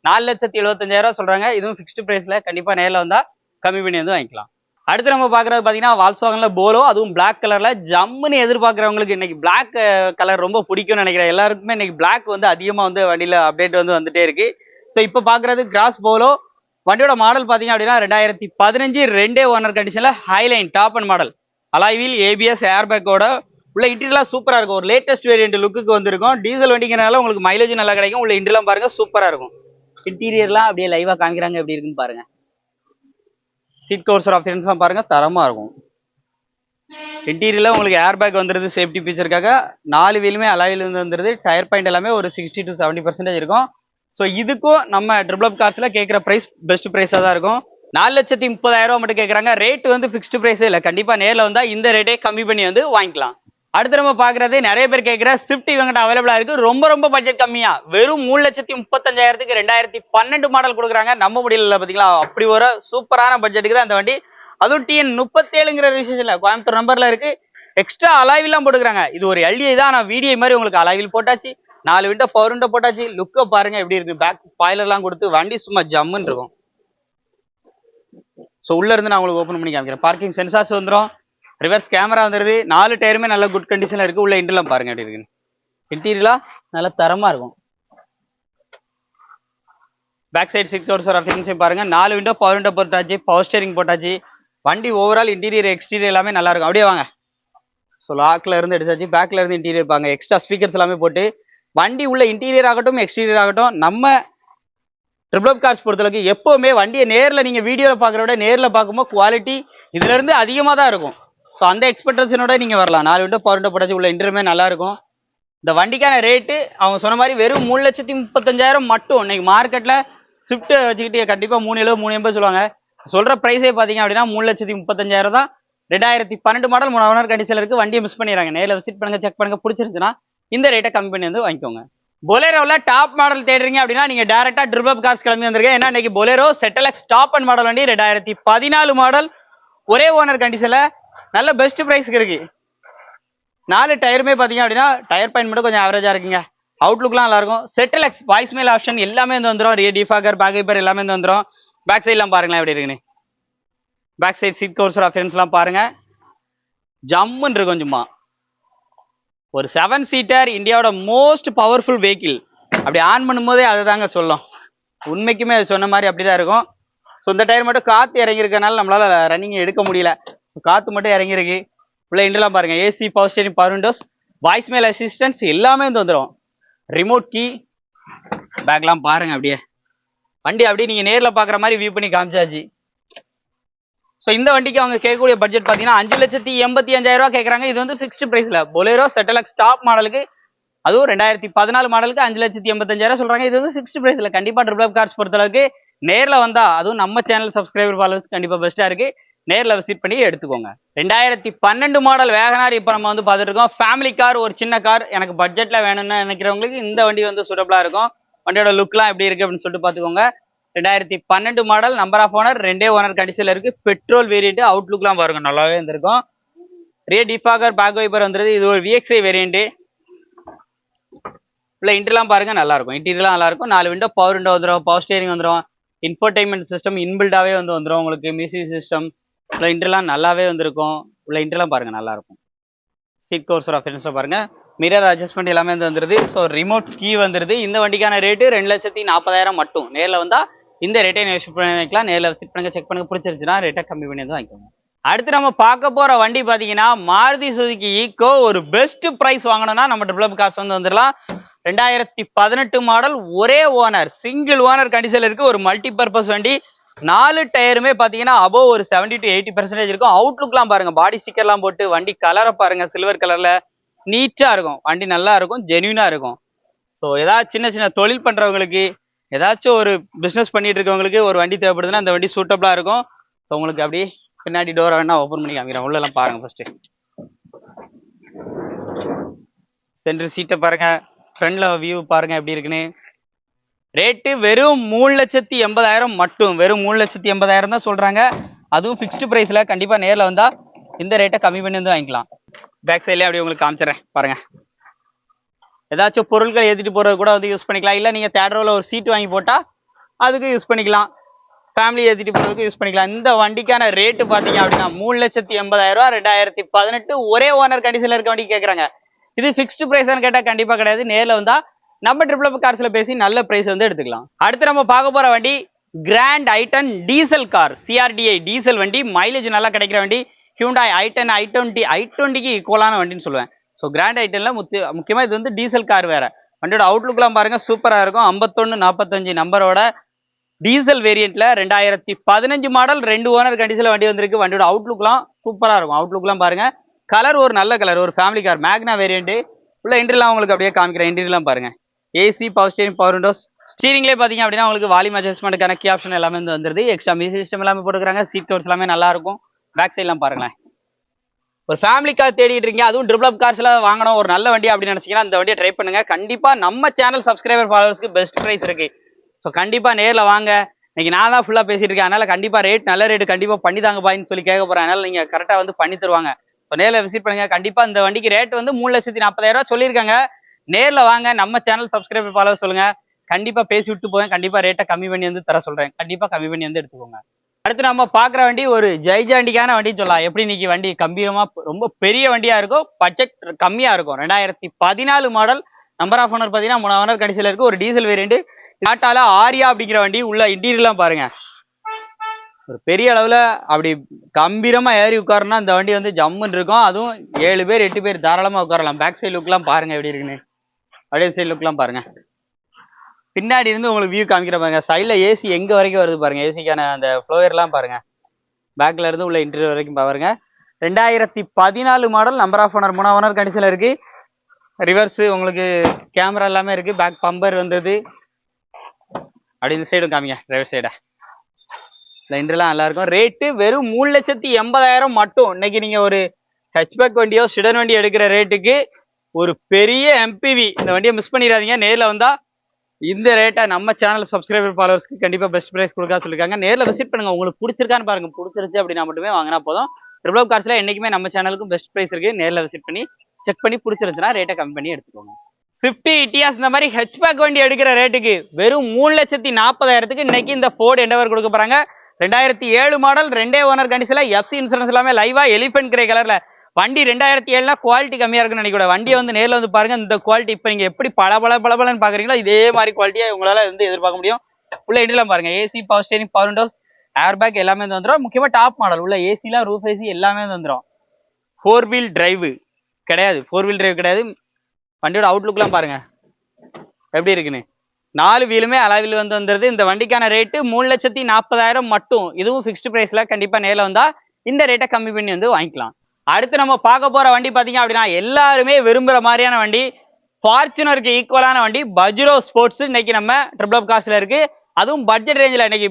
நாலு லட்சத்தி எழுபத்தஞ்சாயிரம் சொல்றாங்க. இதுவும் ஃபிக்ஸ்டு பிரைஸ்ல கண்டிப்பா நேரில் வந்தா கம்மி பண்ணி வந்து வாங்கிக்கலாம். அடுத்து நம்ம பாக்குறது பாத்தீங்கன்னா வால்ஸ்வாகன்ல போலோ அதுவும் பிளாக் கலர்ல ஜம்முன்னு எதிர்பார்க்குறவங்களுக்கு இன்னைக்கு பிளாக் கலர் ரொம்ப பிடிக்கும்னு நினைக்கிறேன். எல்லாருக்குமே இன்னைக்கு பிளாக் வந்து அதிகமா வந்து வண்டியில அப்டேட் வந்து வந்துட்டே இருக்கு. ஸோ இப்போ பாக்குறது கிராஸ் போலோ வண்டியோட மாடல் பார்த்தீங்க அப்படின்னா ரெண்டாயிரத்தி பதினஞ்சு ரெண்டே ஓனர் கண்டிஷனில் ஹைலைன் டாப் அண்ட் மாடல் அலாய்வில் ஏபிஎஸ் ஏர்பேக்கோட உள்ள இன்டீரியர்லாம் சூப்பராக இருக்கும். ஒரு லேட்டஸ்ட் வேரியன்ட் லுக்குக்கு வந்திருக்கும். டீசல் வண்டிங்கிறனால உங்களுக்கு மைலேஜ் நல்லா கிடைக்கும். உள்ள இன்டீரியர்லாம் பாருங்க சூப்பராக இருக்கும். இன்டீரியர்லாம் அப்படியே லைவாக காமிக்கிறாங்க எப்படி இருக்குன்னு பாருங்க. சீட் கவர்ஸ் ஆப்ஷன்ஸ்லாம் பாருங்க தரமாக இருக்கும். இன்டீரியரில் உங்களுக்கு ஏர் பேக் வந்துருது சேஃப்டி ஃபீச்சருக்காக நாலு வீலுமே அலாயிலிருந்து வந்துடுது வந்துருது. டயர் பாயிண்ட் எல்லாமே ஒரு சிக்ஸ்டி டு செவன்டி பர்சன்டேஜ் இருக்கும். ஸோ இதுக்கும் நம்ம ட்ரிபிள் கார்ஸில் கேட்குற ப்ரைஸ் பெஸ்ட் ப்ரைஸாக தான் இருக்கும். நாலு லட்சத்தி முப்பதாயிரம் ரூபா மட்டும் கேட்குறாங்க. ரேட் வந்து ஃபிக்ஸ்டு ப்ரைஸே இல்லை. கண்டிப்பாக நேரில் வந்தால் இந்த ரேட்டே கம்மி பண்ணி வந்து வாங்கிக்கலாம். அடுத்து நம்ம பார்க்குறது நிறைய பேர் கேட்குற ஸ்விஃப்ட் இவங்ககிட்ட அவைலபிளாக இருக்குது ரொம்ப ரொம்ப பட்ஜெட் கம்மியாக வெறும் மூணு லட்சத்தி முப்பத்தஞ்சாயிரத்துக்கு ரெண்டாயிரத்தி பன்னெண்டு மாடல் கொடுக்குறாங்க. நம்ம முடியல பார்த்தீங்களா? அப்படி ஒரு சூப்பரான பட்ஜெட்டுக்கு தான் அந்த வண்டி. அதுவும் டிஎன் முப்பத்தேழுங்கிற ரிஜிஸ்ட்ரேஷன்ல கோயம்புத்தூர் நம்பர்ல இருக்கு. எக்ஸ்ட்ரா அலாவிலாம் போட்டுக்கிறாங்க. இது ஒரு எல்டிஐ தான். ஆனால் வீடியோ மாதிரி உங்களுக்கு அலாய்வில் போட்டாச்சு. நாலு விண்டோ பவர் விண்டோ போட்டாச்சு. லுக்கை பாருங்க எப்படி இருக்கு. பேக் ஸ்பாய்லர்லாம் கொடுத்து வண்டி சும்மா ஜம்முன்னு இருக்கும். ஸோ உள்ள இருந்து நான் உங்களுக்கு ஓப்பன் பண்ணி காமிக்கிறேன். பார்க்கிங் சென்சார்ஸ் வந்துடும் ரிவர்ஸ் கேமரா வந்துருது. நாலு டயருமே நல்ல குட் கண்டிஷன்ல இருக்கு. உள்ள இன்டர்லாம் பாருங்க எப்படி இருக்குன்னு. இன்டீரியலா நல்ல தரமா இருக்கும். பேக் சைடு சீட் கவர்ஸ் ஃபிட்டிங்ஸையும் பாருங்க. நாலு விண்டோ பவர் விண்டோ போட்டாச்சு. பவர் ஸ்டேரிங் போட்டாச்சு. வண்டி ஓவரால் இன்டீரியர் எக்ஸ்டீரியர் எல்லாமே நல்லா இருக்கும். அப்படியே வாங்க. ஸோ லாக்ல இருந்து எடுத்தாச்சு. பேக்ல இருந்து இன்டீரியர் பாருங்க. எக்ஸ்ட்ரா ஸ்பீக்கர்ஸ் எல்லாமே போட்டு வண்டி உள்ள இன்டீரியர் ஆகட்டும் எக்ஸ்டீரியர் ஆகட்டும் நம்ம ட்ரிபிள் கார்ஸ் பொறுத்தளவுக்கு எப்போவுமே வண்டியை நேரில் நீங்கள் வீடியோவில் பார்க்குற விட நேரில் பார்க்கும்போது குவாலிட்டி இதுலேருந்து அதிகமாக தான் இருக்கும். ஸோ அந்த எக்ஸ்பெக்டேஷனோட நீங்கள் வரலாம். நாலு விண்டோ பவர் விண்டோ போட்டாச்சு உள்ள இன்டர்மே நல்லாயிருக்கும் இந்த வண்டிக்கான ரேட்டு அவங்க சொன்ன மாதிரி வெறும் மூணு லட்சத்தி முப்பத்தஞ்சாயிரம் மட்டும். இன்னைக்கு மார்க்கெட்டில் ஸ்விஃப்ட்டை வச்சுக்கிட்டு கண்டிப்பாக மூணு எழுபது மூணு எண்பது சொல்லுவாங்க. சொல்கிற ப்ரைஸே பார்த்தீங்க அப்படின்னா மூணு லட்சத்தி முப்பத்தஞ்சாயிரம் தான். ரெண்டாயிரத்தி பன்னெண்டு மாடல் மூணு ஓனர் கண்டிஷனில் இருக்குது வண்டியை மிஸ் பண்ணிடுறாங்க. நேரில் விசிட் பண்ணுங்கள் செக் பண்ணுங்கள் பிடிச்சிருந்துச்சுன்னா இந்த ரேட்டை கம்மி பண்ணி வந்து வாங்கிக்கோங்க. பொலேரோவில் டாப் மாடல் தேடுறீங்க அப்படின்னா நீங்கள் டேரெக்டாக ட்ரிபப் கார்ஸ் கிளம்பி வந்திருக்கேன் ஏன்னா இன்னைக்கு Bolero ZLX top end model வண்டி ரெண்டாயிரத்தி பதினாலு மாடல் ஒரே ஓனர் கண்டிஷனில் நல்ல பெஸ்ட் ப்ரைஸ்க்கு இருக்கு. நாலு டயருமே பார்த்தீங்க அப்படின்னா டயர் பாயிண்ட் மட்டும் கொஞ்சம் ஆவரேஜாக இருக்குங்க. அவுட்லுக்லாம் நல்லாயிருக்கும். செட்டலக்ஸ் வாய்ஸ் மெயில் ஆப்ஷன் எல்லாமே வந்து வந்துடும் ரிய டிஃபாகர் பேக் வைப்பர் எல்லாமே வந்து வந்துடும் பேக் சைட்லாம் பாருங்களேன் எப்படி இருக்குன்னு. பேக் சைடு சீட் கவர்ஸ் ரெஃபரன்ஸ்லாம் பாருங்கள் ஜம்முன்னு இருக்கும் சும்மா. ஒரு செவன் சீட்டர் இந்தியாவோட மோஸ்ட் பவர்ஃபுல் வெஹிக்கிள் அப்படி ஆன் பண்ணும்போதே அதை தாங்க சொல்லும். உண்மைக்குமே அது சொன்ன மாதிரி அப்படிதான் இருக்கும். ஸோ இந்த டயர் மட்டும் காற்று இறங்கியிருக்கனால நம்மளால் ரன்னிங் எடுக்க முடியல. காற்று மட்டும் இறங்கியிருக்கு. உள்ள இண்டெல்லாம் பாருங்க. AC power steering power windows voice mail assistance எல்லாமே வந்து வந்துடும் ரிமோட் கீ பேக்லாம் பாருங்கள் அப்படியே. வண்டி அப்படியே நீங்கள் நேரில் பார்க்குற மாதிரி வியூ பண்ணி காமிச்சாச்சு. ஸோ இந்த வண்டிக்கு அவங்க கேட்கக்கூடிய பட்ஜெட் பார்த்தீங்கன்னா அஞ்சு லட்சத்தி எண்பத்தி அஞ்சாயிரம் ரூபா கேட்குறாங்க. இது வந்து ஃபிக்ஸ்டு ப்ரைஸில் பொலேரோ செட்டலக்ஸ் டாப் மாடலுக்கு அதுவும் ரெண்டாயிரத்தி பதினாலு மாடலுக்கு அஞ்சு லட்சத்தி எண்பத்தஞ்சாயிரம் சொல்றாங்க. இது வந்து ஃபிக்ஸ்டு ப்ரைஸில் கண்டிப்பாக ட்ரிபிள் கார்ஸ் பொறுத்தளவுக்கு நேரில் வந்தா அதுவும் நம்ம சேனல் சப்ஸ்கிரைபர் ஃபாலோவர்ஸ் கண்டிப்பாக பெஸ்ட்டாக இருக்கு. நேரில் விசிட் பண்ணி எடுத்துக்கோங்க. ரெண்டாயிரத்தி பன்னெண்டு மாடல் வேகனார் இப்போ நம்ம வந்து பார்த்துட்டு இருக்கோம். ஃபேமிலி கார் ஒரு சின்ன கார் எனக்கு பட்ஜெட்டில் வேணும்னு நினைக்கிறவங்களுக்கு இந்த வண்டி வந்து சூட்டபிளாக இருக்கும். வண்டியோட லுக்லாம் எப்படி இருக்கு அப்படின்னு சொல்லிட்டு பார்த்துக்கோங்க. ரெண்டாயிரத்தி பன்னெண்டு மாடல் நம்பர் ஆஃப் ஓனர் ரெண்டே ஓனர் கண்டிஷனில் இருக்கு. பெட்ரோல் வேரியண்ட்டு அவுட்லுக்லாம் பாருங்க நல்லாவே இருந்திருக்கும் ரிய டிஃபாகர் பேக் வைப்பர் வந்துருது. இது ஒரு விஎக்ஸ்ஐ வேரியண்ட்டு உள்ள இன்டர்லாம் பாருங்க நல்லா இருக்கும் இன்டீரியர்லாம் நல்லா இருக்கும் நாலு விண்டோ பவர் விண்டோ வந்துடும் பவர் ஸ்டேரிங் வந்துடும் இன்ஃபோர்டைன்மெண்ட் சிஸ்டம் இன்பில்டாவே வந்து வந்துடும் உங்களுக்கு. மியூசிக் சிஸ்டம் இல்லை இன்டர்லாம் நல்லாவே வந்திருக்கும். உள்ள இன்டர்லாம் பாருங்க நல்லா இருக்கும் சீட் கோர்ஸ் ரெஃபரன்ஸில் பாருங்க. மிரர் அட்ஜஸ்ட்மெண்ட் எல்லாமே வந்து வந்துருது. ஸோ ரிமோட் கீ வந்துருது. இந்த வண்டிக்கான ரேட்டு ரெண்டு லட்சத்தி நாற்பதாயிரம் மட்டும். நேரில் வந்தால் இந்த ரேட்டை நெகோஷியேட் பண்ணிக்கலாம். நேரில் விசிட் பண்ணுங்க செக் பண்ணுங்கள் பிடிச்சிருச்சுன்னா ரேட்டை கம்மி பண்ணி வந்து வாங்கிக்கோங்க. அடுத்து நம்ம பார்க்க போகிற வண்டி பார்த்தீங்கன்னா மாருதி சுசுகி ஈக்கோ ஒரு பெஸ்ட் ப்ரைஸ் வாங்கணும்னா நம்ம டெவலப் காசு வந்து வந்துடலாம். ரெண்டாயிரத்தி பதினெட்டு மாடல் ஒரே ஓனர் சிங்கிள் ஓனர் கண்டிஷனில் இருக்குது ஒரு மல்டி பர்பஸ் வண்டி. நாலு டயருமே பார்த்தீங்கன்னா அபோவ் ஒரு 70 டு எயிட்டி பர்சன்டேஜ் இருக்கும். அவுட்லுக்லாம் பாருங்கள் பாடி ஸ்டிக்கர்லாம் போட்டு வண்டி கலரை பாருங்கள் சில்வர் கலரில் நீட்டாக இருக்கும். வண்டி நல்லா இருக்கும். ஜென்யூனாக இருக்கும். ஸோ ஏதாவது சின்ன சின்ன தொழில் பண்ணுறவங்களுக்கு ஏதாச்சும் ஒரு பிஸ்னஸ் பண்ணிட்டு இருக்கவங்களுக்கு ஒரு வண்டி தேவைப்படுதுன்னா அந்த வண்டி சூட்டபிளா இருக்கும். ஸோ உங்களுக்கு அப்படியே பின்னாடி டோரை வேணா ஓப்பன் பண்ணி காமிக்கிறேன். உள்ள எல்லாம் பாருங்க ஃபர்ஸ்ட் சென்டர் சீட்டை பாருங்க. ஃப்ரண்ட்ல வியூ பாருங்க எப்படி இருக்குன்னு. ரேட்டு வெறும் மூணு லட்சத்தி எண்பதாயிரம் மட்டும். வெறும் மூணு லட்சத்தி எண்பதாயிரம் தான் சொல்றாங்க. அதுவும் ஃபிக்ஸ்டு ப்ரைஸில் கண்டிப்பாக நேரில் வந்தால் இந்த ரேட்டை கம்மி பண்ணி வந்து வாங்கிக்கலாம். பேக் சைட்லேயே அப்படியே உங்களுக்கு காமிச்சிடறேன். பாருங்கள் ஏதாச்சும் பொருட்கள் ஏற்றிட்டு போகிறது கூட வந்து யூஸ் பண்ணிக்கலாம். இல்லை நீங்கள் தேட்டரில் ஒரு சீட் வாங்கி போட்டால் அதுக்கு யூஸ் பண்ணிக்கலாம். ஃபேமிலி ஏற்றிட்டு போகிறதுக்கு யூஸ் பண்ணிக்கலாம். இந்த வண்டிக்கான ரேட்டு பார்த்தீங்க அப்படின்னா மூணு லட்சத்தி எண்பதாயிரம் ரூபா ரெண்டாயிரத்தி பதினெட்டு ஒரே ஓனர் கண்டிஷனில் இருக்க வண்டி கேட்குறாங்க இது ஃபிக்ஸ்டு ப்ரைஸ்னு கேட்டால் கண்டிப்பாக கிடையாது. நேரில் வந்தால் நம்ம ட்ரிபிள் கார்ஸில் பேசி நல்ல ப்ரைஸ் வந்து எடுத்துக்கலாம். அடுத்து நம்ம பார்க்க போகிற வண்டி Grand i ten diesel car CRDI diesel வண்டி. மைலேஜ் நல்லா கிடைக்கிற வண்டி. Hyundai i ten i twenty i டுவெண்ட்டிக்கு ஈக்குவலான வண்டின்னு சொல்லுவேன். ஸோ கிராண்ட் ஐட்டனில் முத்தி முக்கியமாக இது வந்து டீசல் கார் வேறு. வண்டியோட அவுட்லுக்லாம் பாருங்க சூப்பராக இருக்கும். ஐம்பத்தொன்று நாற்பத்தஞ்சு நம்பரோட டீசல் வேரியண்ட்டில் ரெண்டாயிரத்தி பதினஞ்சு மாடல் ரெண்டு ஓனர் கண்டிஷனில் வண்டி வந்திருக்கு. வண்டியோட அவுட்லுக்லாம் சூப்பராக இருக்கும். அவுட்லுக்லாம் பாருங்க. கலர் ஒரு நல்ல கலர் ஒரு ஃபேமிலி கார் மேக்னா வேரியண்ட்டு உள்ள இன்டர்லாம் உங்களுக்கு அப்படியே காமிக்கிறேன். இன்டர்லாம் பாருங்க. AC power steering power windows ஸ்டீரிங்லேயே பார்த்தீங்க அப்படின்னா உங்களுக்கு வால்யூம் அட்ஜஸ்ட்மெண்ட்டுக்கான கீ ஆப்ஷன் எல்லாமே வந்து வந்துருது. எக்ஸ்ட்ரா மியூசிக் சிஸ்டம் எல்லாமே போட்டுக்கிறாங்க. சீட் கவர்ஸ் எல்லாமே நல்லா இருக்கும். பேக் சைட்லாம் பாருங்களேன். ஒரு ஃபேமிலி கார் தேடிட்டு இருக்கீங்க அதுவும் ட்ரிபிள் கார்ஸ்ல வாங்கணும் ஒரு நல்ல வண்டி அப்படின்னு நினைச்சீங்கன்னா அந்த வண்டியை ட்ரை பண்ணுங்க. கண்டிப்பா நம்ம சேனல் சப்ஸ்கிரைபர் ஃபாலோவர்ஸ்க்கு பெஸ்ட் ப்ரைஸ் இருக்கு. ஸோ கண்டிப்பா நேர்ல வாங்க. இன்னைக்கு நான் தான் ஃபுல்லா பேசிட்டு இருக்கேன். அதனால கண்டிப்பா ரேட் நல்ல ரேட் கண்டிப்பா பண்ணி தாங்க சொல்லி கேட்க போறேன். அதனால நீங்க கரெக்டா வந்து பண்ணி தருவாங்க. ஸோ நேரில் விசிட் பண்ணுங்க. கண்டிப்பாக இந்த வண்டிக்கு ரேட் வந்து மூணு லட்சத்தி நாற்பதாயிரம் ரூபாய் சொல்லியிருக்காங்க. நேர்ல வாங்க. நம்ம சேனல் சப்ஸ்கிரைபர் ஃபாலோவர் சொல்லுங்க. கண்டிப்பாக பேசி விட்டு போவேன். கண்டிப்பாக ரேட்டை கம்மி பண்ணி வந்து தர சொல்றேன். கண்டிப்பாக கம்மி பண்ணி வந்து எடுத்துக்கோங்க. அடுத்து நம்ம பார்க்குற வண்டி ஒரு ஜெய்ஜாண்டிக்கான வண்டி சொல்லலாம். எப்படி இன்னைக்கு வண்டி கம்பீரமாக ரொம்ப பெரிய வண்டியாக இருக்கும் பட்ஜெட் கம்மியாக இருக்கும். ரெண்டாயிரத்தி பதினாலு மாடல் நம்பர் ஆஃப் ஓனர் பார்த்தீங்கன்னா மூணு ஓனர் கடைசியில் இருக்கு. ஒரு டீசல் வேரியண்ட் டாட்டால ஆரியா அப்படிங்கிற வண்டி உள்ள இன்டீரியர்லாம் பாருங்க. ஒரு பெரிய அளவில் அப்படி கம்பீரமாக ஏறி உட்காருனா இந்த வண்டி வந்து ஜம்முன்னு இருக்கும். அதுவும் ஏழு பேர் எட்டு பேர் தாராளமாக உட்காரலாம். பேக் சைடு லுக்லாம் பாருங்க எப்படி இருக்குன்னு. அப்படியே சைடு லுக்லாம் பாருங்கள் பின்னாடி இருந்து உங்களுக்கு வியூ காமிக்கிற பாருங்க. சைடில் ஏசி எங்க வரைக்கும் வருது பாருங்க. ஏசிக்கான அந்த ஃப்ளோயர்லாம் பாருங்க. பேக்ல இருந்து உள்ள இன்டீரியர் வரைக்கும் பாருங்க. ரெண்டாயிரத்தி பதினாலு மாடல் நம்பர் ஆஃப் ஓனர் மூணாம் ஓனர் கண்டிஷனில் இருக்கு. ரிவர்ஸ் உங்களுக்கு கேமரா எல்லாமே இருக்கு. பேக் பம்பர் வந்தது. அப்படி இந்த சைடும் காமிங்க. டிரைவர் சைடை இந்த இன்டர்லாம் நல்லா இருக்கும். ரேட்டு வெறும் மூணு லட்சத்தி எண்பதாயிரம் மட்டும். இன்னைக்கு நீங்க ஒரு ஹெச்பேக் வண்டியோ சிடன் வண்டி எடுக்கிற ரேட்டுக்கு ஒரு பெரிய எம்பிவி இந்த வண்டியை மிஸ் பண்ணிடாதீங்க. நேரில் வந்தால் இந்த ரேட்டை நம்ம சேனல் சப்ஸ்கிரைபர் ஃபாலோவர்ஸ்க்கு கண்டிப்பாக பெஸ்ட் ப்ரைஸ் கொடுக்க சொல்லிருக்காங்க. நேரில் விசிட் பண்ணுங்க. உங்களுக்கு பிடிச்சிருக்கான்னு பாருங்க. பிடிச்சிருச்சு அப்படின்னா மட்டுமே வாங்கினா போதும். ட்ரிபிள் கார்ஸ்ல என்னைக்குமே நம்ம சேனலுக்கும் பெஸ்ட் ப்ரைஸ் இருக்கு. நேரில் விசிட் பண்ணி செக் பண்ணி பிடிச்சிருந்துச்சுன்னா ரேட்டை கம்மி பண்ணி எடுத்துக்கோங்க. ஸ்விஃப்டி இட்டியாஸ் இந்த மாதிரி ஹெச்பேக் வண்டி எடுக்கிற ரேட்டுக்கு வெறும் மூணு லட்சத்தி நாற்பதாயிரத்துக்கு இன்னைக்கு இந்த ஃபோர்டு எண்டவர் கொடுக்க போறாங்க. ரெண்டாயிரத்தி ஏழு மாடல் ரெண்டே ஓனர் கண்டிஷனில் எஃப்சி இன்சூரன்ஸ் எல்லாமே லைவா எலிஃபென்ட் கிரே கலர்ல வண்டி ரெண்டாயிரத்தி ஏழுலாம் குவாலிட்டி கம்மியா இருக்குன்னு நினைக்கூட வண்டியை வந்து நேரில் வந்து பாருங்க இந்த குவாலிட்டி இப்போ நீங்க எப்படி பல பல பலபலன்னு பாக்குறீங்களோ இதே மாதிரி குவாலிட்டியா உங்களால வந்து எதிர்பார்க்க முடியும். உள்ள இன்டர்லாம் பாருங்க. AC power steering power windows air bag எல்லாமே வந்து வந்துடும் முக்கியமா டாப் மாடல் உள்ள ஏசிலாம் ரூஃப் ஏசி எல்லாமே வந்து வந்துடும் ஃபோர் வீல் டிரைவ் கிடையாது. ஃபோர் வீல் டிரைவ் கிடையாது. வண்டியோட அவுட்லுக்லாம் பாருங்க. எப்படி இருக்குன்னு? நாலு வீலுமே அளவில் வந்து வந்துருது. இந்த வண்டிக்கான ரேட்டு மூணு லட்சத்தி நாற்பதாயிரம் மட்டும். இதுவும் ஃபிக்ஸ்டு ப்ரைஸ்ல கண்டிப்பா நேரில் வந்தா இந்த ரேட்டை கம்மி பண்ணி வந்து வாங்கிக்கலாம். அடுத்து நம்ம பார்க்க போற வண்டி பார்த்தீங்க அப்படின்னா எல்லாருமே விரும்புகிற மாதிரியான வண்டி ஃபார்ச்சுனருக்கு ஈக்குவலான வண்டி பஜ்ரோ ஸ்போர்ட்ஸ் இன்னைக்கு நம்ம ட்ரிபிள் அப் காஸ்ட்ல இருக்கு. அதுவும் பட்ஜெட் ரேஞ்சில் இன்னைக்கு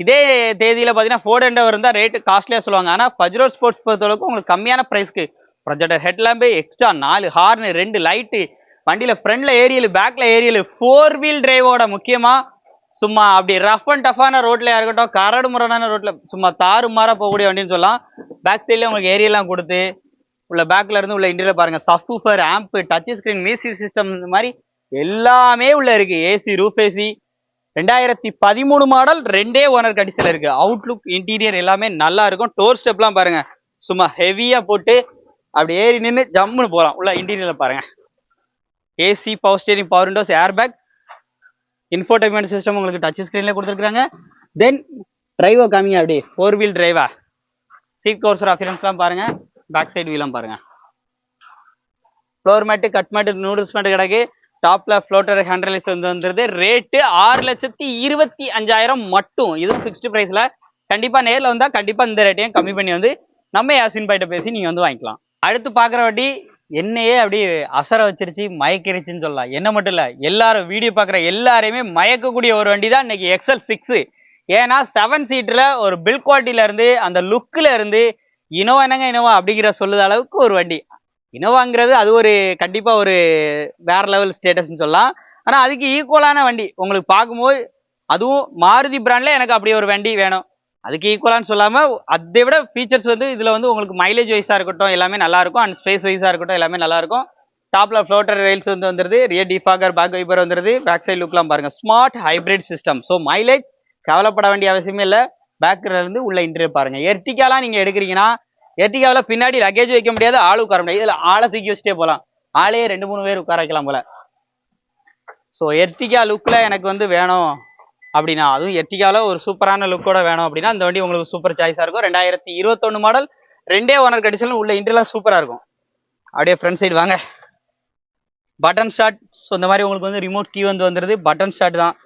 இதே தேதியில பார்த்தீங்கன்னா ஃபோர் ஹண்ட்ரட் இருந்தால் ரேட்டு காஸ்ட்லியாக சொல்லுவாங்க. ஆனால் பஜ்ரோ ஸ்போர்ட்ஸ் பொறுத்தளவுக்கு உங்களுக்கு கம்மியான ப்ரைஸ்க்கு ப்ரொஜெக்டர் ஹெட்லாம்பு எக்ஸ்ட்ரா நாலு ஹார்னு ரெண்டு லைட்டு வண்டியில ஃப்ரண்டில் ஏரியல் பேக்ல ஏரியல் ஃபோர் வீல் டிரைவோட முக்கியமா சும்மா அப்படி ரஃப் அண்ட் டஃப்பான ரோட்லயா இருக்கட்டும் கரடு முரடான ரோட்ல சும்மா தாறு மாறா போகக்கூடிய வண்டின்னு சொல்லலாம். பேக் சைட்ல உங்களுக்கு ஏரியெல்லாம் கொடுத்து உள்ள பேக்ல இருந்து உள்ள இன்டீரியர் பாருங்க. Subwoofer amp touch screen music system இந்த மாதிரி எல்லாமே உள்ள இருக்கு. ஏசி ரூஃப் ஏசி ரெண்டாயிரத்தி பதிமூணு மாடல் ரெண்டே ஓனர் கடிசில இருக்கு. அவுட்லுக் இன்டீரியர் எல்லாமே நல்லா இருக்கும். டோர் ஸ்டெப்லாம் பாருங்க. சும்மா ஹெவியா போட்டு அப்படி ஏறி நின்று ஜம்முன்னு போகலாம் உள்ள இன்டீரியர்ல பாருங்க. AC power steering power windows air bag infotainment system உங்களுக்கு டச் ஸ்க்ரீன்ல கொடுத்துருக்காங்க தென் டிரைவோ காமிங்க அப்படி ஃபோர் வீல் டிரைவா சீட் கவர்ஸர் அஃபியரன்ஸ்லாம் பாருங்கள் பேக் சைடு வியூலாம் பாருங்க. Floor mat cut mat noodles mat கிடக்கு. டாப்ல ஃப்ளோட்டர் ஹேண்ட்ரலைஸ் வந்து வந்துருது. ரேட்டு ஆறு லட்சத்தி இருபத்தி அஞ்சாயிரம் மட்டும். இது ஃபிக்ஸ்டு ப்ரைஸில் கண்டிப்பா நேர்ல வந்தா கண்டிப்பா இந்த ரேட்டையும் கம்மி பண்ணி வந்து நம்ம யாசின் பாய்ட்ட பேசி நீங்க வந்து வாங்கிக்கலாம். அடுத்து பாக்குற வண்டி என்னையே அப்படி அசர வச்சிருச்சு மயக்கிருச்சுன்னு சொல்லலாம். என்ன மட்டும் இல்ல எல்லாரும் வீடியோ பாக்குற எல்லாரையுமே மயக்கக்கூடிய ஒரு வண்டி தான் இன்னைக்கு எக்ஸல் சிக்ஸு ஏன்னா செவன் சீட்டில் ஒரு பில் குவாலிட்டியிலேருந்து அந்த லுக்கிலேருந்து இருந்து இனோவா என்னங்க இனோவா அப்படிங்கிற சொல்லுத அளவுக்கு ஒரு வண்டி. இனோவாங்கிறது அது ஒரு கண்டிப்பாக ஒரு வேற லெவல் ஸ்டேட்டஸ்னு சொல்லலாம். ஆனால் அதுக்கு ஈக்குவலான வண்டி. உங்களுக்கு பார்க்கும்போது அதுவும் மாருதி பிராண்டில் எனக்கு அப்படி ஒரு வண்டி வேணும். அதுக்கு ஈக்குவலான்னு சொல்லாமல் அதை விட ஃபீச்சர்ஸ் வந்து இதில் வந்து உங்களுக்கு மைலேஜ் வைஸாக இருக்கட்டும் எல்லாமே நல்லாயிருக்கும் அண்ட் ஸ்பேஸ் வைஸாக இருக்கட்டும் எல்லாமே நல்லாயிருக்கும் டாப்பில் ஃப்ளோட்டர் ரயில்ஸ் வந்து வந்துருது. ரியர் டிஃபாகர் பேக் வைப்பர் வந்துருது. பேக் சைடு லுக்லாம் பாருங்கள் smart hybrid system so mileage கவலைப்பட வேண்டிய அவசியமே இல்லை. பேக்ல இருந்து உள்ள இன்டர்வியூ பாருங்கள் எர்டிகாலாம் நீங்கள் எடுக்கிறீங்கன்னா எர்டிகாவில் பின்னாடி லக்கேஜ் வைக்க முடியாது ஆள் உட்கார முடியாது. இதில் ஆளை தூக்கி வச்சுட்டே போகலாம் ஆளே ரெண்டு மூணு பேர் உட்கார வைக்கலாம் போல். ஸோ எர்டிகா லுக்கில் எனக்கு வந்து வேணும் அப்படின்னா அதுவும் எர்டிகாவில் ஒரு சூப்பரான லுக்கோட வேணும் அப்படின்னா இந்த வண்டி உங்களுக்கு சூப்பர் சாய்ஸாக இருக்கும். ரெண்டாயிரத்தி இருபத்தொன்று மாடல் ரெண்டே ஓனர் கடிச்சலும் உள்ள இன்டர்லாம் சூப்பராக இருக்கும். அப்படியே ஃப்ரண்ட் சைடு வாங்க. பட்டன் ஸ்டார்ட் ஸோ இந்த மாதிரி உங்களுக்கு வந்து ரிமோட் கீ வந்து வந்துடுது பட்டன் ஸ்டார்ட் தான்.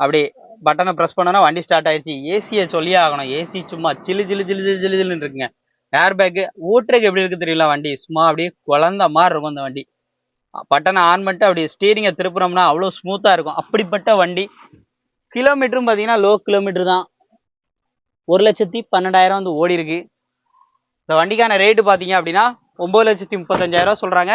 அப்படியே பட்டனை ப்ரெஸ் பண்ணோன்னா வண்டி ஸ்டார்ட் ஆயிடுச்சு ஏசியை சொல்லியே ஆகணும். ஏசி சும்மா சில்லு சில்லு சில்லு சில்லு சில்லு சில்லுன்னு இருக்குங்க. ஏர் பேக்கு ஓட்டுறதுக்கு எப்படி இருக்கு தெரியல வண்டி? சும்மா அப்படியே குழந்த மாதிரி இருக்கும் அந்த வண்டி. பட்டனை ஆன் பண்ணிட்டு அப்படி ஸ்டீரிங்கை திருப்புறோம்னா அவ்வளோ ஸ்மூத்தாக இருக்கும். அப்படிப்பட்ட வண்டி. கிலோமீட்டரும் பார்த்தீங்கன்னா லோ கிலோமீட்டர் தான். ஒரு லட்சத்தி பன்னெண்டாயிரம் வந்து ஓடி இருக்கு இந்த வண்டிக்கான ரேட்டு பார்த்தீங்க அப்படின்னா ஒம்பது லட்சத்தி முப்பத்தஞ்சாயிரம் சொல்கிறாங்க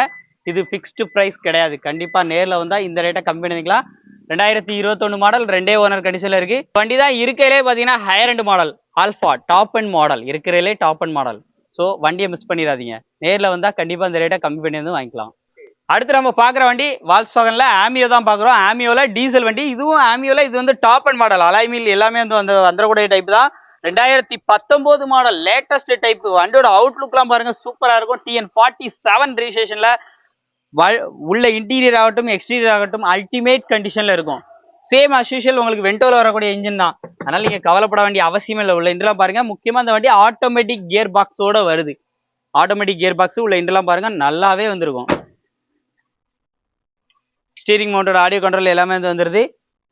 இது ஃபிக்ஸ்டு ப்ரைஸ் கிடையாது. கண்டிப்பாக நேரில் வந்தால் இந்த ரேட்டை கம்மி பண்ணிக்கலாம். ரெண்டாயிரத்தி இருபத்தொன்று மாடல் ரெண்டே ஓனர் கண்டிஷனில் இருக்குது வண்டி தான் இருக்கையிலே பார்த்தீங்கன்னா higher end model alpha top end model இருக்கிறதுலே டாப் அண்ட் மாடல் ஸோ வண்டியை மிஸ் பண்ணிடாதீங்க. நேரில் வந்தால் கண்டிப்பாக இந்த ரேட்டை கம்மி பண்ணி வந்து வாங்கிக்கலாம். அடுத்து நம்ம பார்க்குற வண்டி வால்ஸ்வாகனில் ஆமியோ தான் பார்க்குறோம். ஆமியோவில் டீசல் வண்டி. இதுவும் ஆமியோவில் இது வந்து டாப் அண்ட் மாடல் அலாய்மில் எல்லாமே வந்து வந்து வந்துடக்கூடிய டைப் தான். ரெண்டாயிரத்தி பத்தொம்போது மாடல் லேட்டஸ்ட் டைப் வண்டியோட அவுட்லுக்லாம் பாருங்க சூப்பராக இருக்கும். டிஎன் ஃபார்ட்டி செவன் ரிஜிஸ்ட்ரேஷனில் உள்ள இன்டீரியர் ஆகட்டும் எக்ஸ்டீரியர் ஆகட்டும் அல்டிமேட் கண்டிஷனில் இருக்கும். சேம் அஸ்யூஷுவல் உங்களுக்கு வெண்டோவில் வரக்கூடிய இன்ஜின் தான். அதனால நீங்கள் கவலைப்பட வேண்டிய அவசியம் இல்லை. உள்ள இன்டெல்லாம் பாருங்க. முக்கியமாக இந்த வண்டி ஆட்டோமேட்டிக் கியர் பாக்ஸோட வருது. ஆட்டோமேட்டிக் கியர் பாக்ஸ் உள்ள இன்டெல்லாம் பாருங்க. நல்லாவே வந்திருக்கும். ஸ்டீரிங் மவுண்டோட ஆடியோ கண்ட்ரோல் எல்லாமே வந்து வந்துருது.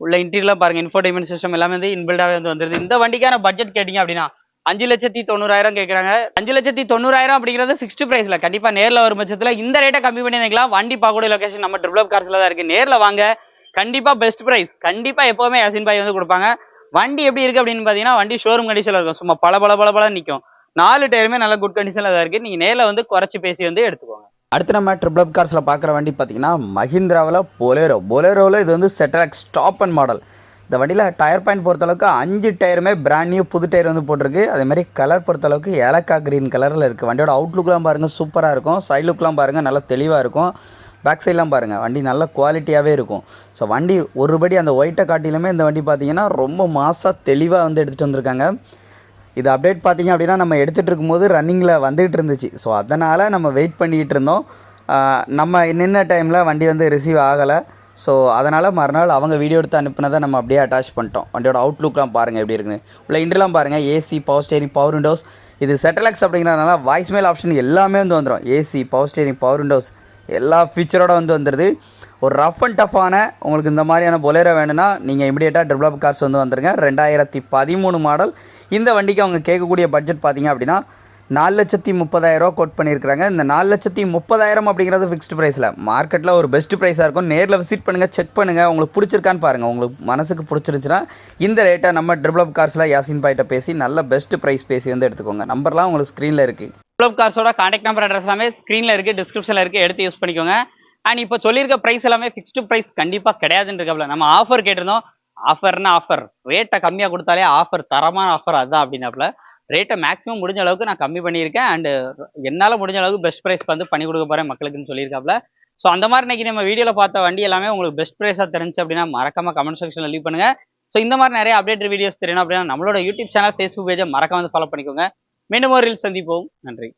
உள்ள இன்டீரியர்லாம் பாருங்க. இன்ஃபோடைமெண்ட் சிஸ்டம் எல்லாமே வந்து இன்பில்டாவே வந்து வந்துருது. இந்த வண்டிக்கான பட்ஜெட் கேட்டிங்க அப்படின்னா அஞ்சு லட்சத்தி தொண்ணூறாயிரம் கேட்குறாங்க அஞ்சு லட்சத்தி தொண்ணூறாயிரம் அப்படிங்கிறது ஃபிக்ஸ்டு ப்ரைஸில் கண்டிப்பா நேர்ல வரும் பட்சத்தில் இந்த ரேட்டை கம்மி பண்ணி வைக்கலாம் வண்டி பாக்கூடிய லொகேஷன் நம்ம ட்ரிபிள் கார்ஸ்ல தான் இருக்கு. நேர்ல வாங்க. கண்டிப்பா பெஸ்ட் ப்ரைஸ் கண்டிப்பா எப்பவுமே யாசின் பாய் வந்து கொடுப்பாங்க. வண்டி எப்படி இருக்கு அப்படின்னு பாத்தீங்கன்னா வண்டி ஷோரூம் கண்டிஷன்ல இருக்கும். சும்மா பல பல பல பல நிற்கும் நாலு டயருமே நல்ல குட் கண்டிஷன்ல தான் இருக்கு. நீங்க நேர்ல வந்து குறைச்சு பேசி வந்து எடுத்துக்கோங்க. அடுத்து நம்ம ட்ரிபிள் அப் கார்ஸில் பார்க்குற வண்டி பார்த்தீங்கன்னா மஹிந்திராவில் பொலேரோ பொலேரோவில் இது வந்து செட்டலாக் ஸ்டாப் அண்ட் மாடல் இந்த வண்டியில் டயர் பாயிண்ட் பொறுத்தளவுக்கு அஞ்சு டயருமே பிராண்ட் நியூ புது டயர் வந்து போட்டிருக்கு. அதேமாதிரி கலர் பொறுத்தளவுக்கு ஏலக்கா கிரீன் கலரில் இருக்குது வண்டியோட அவுட்லுக்லாம் பாருங்கள் சூப்பராக இருக்கும். சைட் லுக்லாம் பாருங்கள் நல்லா தெளிவாக இருக்கும். பேக் சைட்லாம் பாருங்கள் வண்டி நல்ல குவாலிட்டியாகவே இருக்கும். ஸோ வண்டி ஒரு படி அந்த ஒயிட்டை காட்டிலுமே இந்த வண்டி பார்த்தீங்கன்னா ரொம்ப மாசாக தெளிவாக வந்து எடுத்துகிட்டு வந்திருக்காங்க. இது அப்டேட் பார்த்தீங்க அப்படின்னா நம்ம எடுத்துகிட்டு இருக்கும்போது ரன்னிங்கில் வந்துகிட்டு இருந்துச்சு. ஸோ அதனால் நம்ம வெயிட் பண்ணிக்கிட்டு இருந்தோம். நம்ம நின்ன டைமில் வண்டி வந்து ரிசீவ் ஆகலை. ஸோ அதனால் மறுநாள் அவங்க வீடியோ எடுத்து அனுப்புனதை நம்ம அப்படியே அட்டாச் பண்ணிட்டோம். வண்டியோட அவுட்லுக்லாம் பாருங்கள் எப்படி இருக்குன்னு. உள்ள இன்டர்லாம் பாருங்கள் AC power steering power windows இது செட்டலக்ஸ் அப்படிங்கிறதுனால வாய்ஸ் மேல் ஆப்ஷன் எல்லாமே வந்து வந்துடும் AC power steering power windows எல்லா ஃபீச்சரோட வந்து வந்துடுது ஒரு ரஃப் அண்ட் டஃப்பான உங்களுக்கு இந்த மாதிரியான பொலேரோ வேணும்னா நீங்கள் இமிடியேட்டாக டெவலப் கார்ஸ் வந்து வந்துருங்க. ரெண்டாயிரத்தி பதிமூணு மாடல் இந்த வண்டிக்கு அவங்க கேட்கக்கூடிய பட்ஜெட் பார்த்தீங்க அப்படின்னா நாலு லட்சத்தி முப்பதாயிரரூவா கோட் பண்ணியிருக்கிறாங்க. இந்த நாலு லட்சத்தி முப்பதாயிரம் அப்படிங்கிறது ஃபிக்ஸ்டு ப்ரைஸில் மார்க்கெட்டில் ஒரு பெஸ்ட் ப்ரைஸாக இருக்கும். நேரில் விசிட் பண்ணுங்கள் செக் பண்ணுங்கள் உங்களுக்கு பிடிச்சிருக்கான்னு பாருங்கள் உங்களுக்கு மனசுக்கு பிடிச்சிருந்துச்சுன்னா இந்த ரேட்டை நம்ம டெவலப் கார்ஸில் யாசின் பாயிட்ட பேசி நல்ல பெஸ்ட் ப்ரைஸ் பேசி வந்து எடுத்துக்கோங்க. நம்பர்லாம் உங்களுக்கு ஸ்க்ரீனில் இருக்குது டெவலப் கார்ஸோட காண்டாக்ட் நம்பர் அட்ரஸ் எல்லாமே ஸ்க்ரீனில் இருக்குது டிஸ்கிரிப்ஷனில் இருக்குது எடுத்து யூஸ் பண்ணிக்கோங்க. அண்ட் இப்போ சொல்லியிருக்க ப்ரைஸ் எல்லாமே ஃபிக்ஸ்டு ப்ரைஸ் கண்டிப்பாக கிடையாதுன்னு இருக்கப்பல நம்ம ஆஃபர் கேட்டிருந்தோம். ஆஃபர்னா ஆஃபர் ரேட்டை கம்மியாக கொடுத்தாலே ஆஃபர் தரமான ஆஃபர் அதுதான் அப்படின்னாப்புல ரேட்டை மேக்ஸிமம் முடிஞ்ச அளவுக்கு நான் கம்மி பண்ணியிருக்கேன். அண்டு என்னால் முடிஞ்ச அளவுக்கு பெஸ்ட் ப்ரைஸ் வந்து பண்ணி கொடுக்க போகிறேன் மக்களுக்குன்னு சொல்லியிருக்காப்புல ஸோ அந்த மாதிரி இன்னைக்கு நம்ம வீடியோவில் பார்த்த வண்டி எல்லாமே உங்களுக்கு பெஸ்ட் ப்ரைஸாக தெரிஞ்சு அப்படின்னா மறக்காம கமெண்ட் செக்ஷனில் லீவ் பண்ணுங்க. ஸோ இந்த மாதிரி நிறைய அப்டேட் வீடியோஸ் தெரியணும் அப்படின்னா நம்மளோட யூடியூப் சேனல் ஃபேஸ்புக் பேஜை மறக்காம வந்து ஃபாலோ பண்ணிக்கோங்க. மீண்டும் ஒரு ரீல் சந்திப்போம். நன்றி.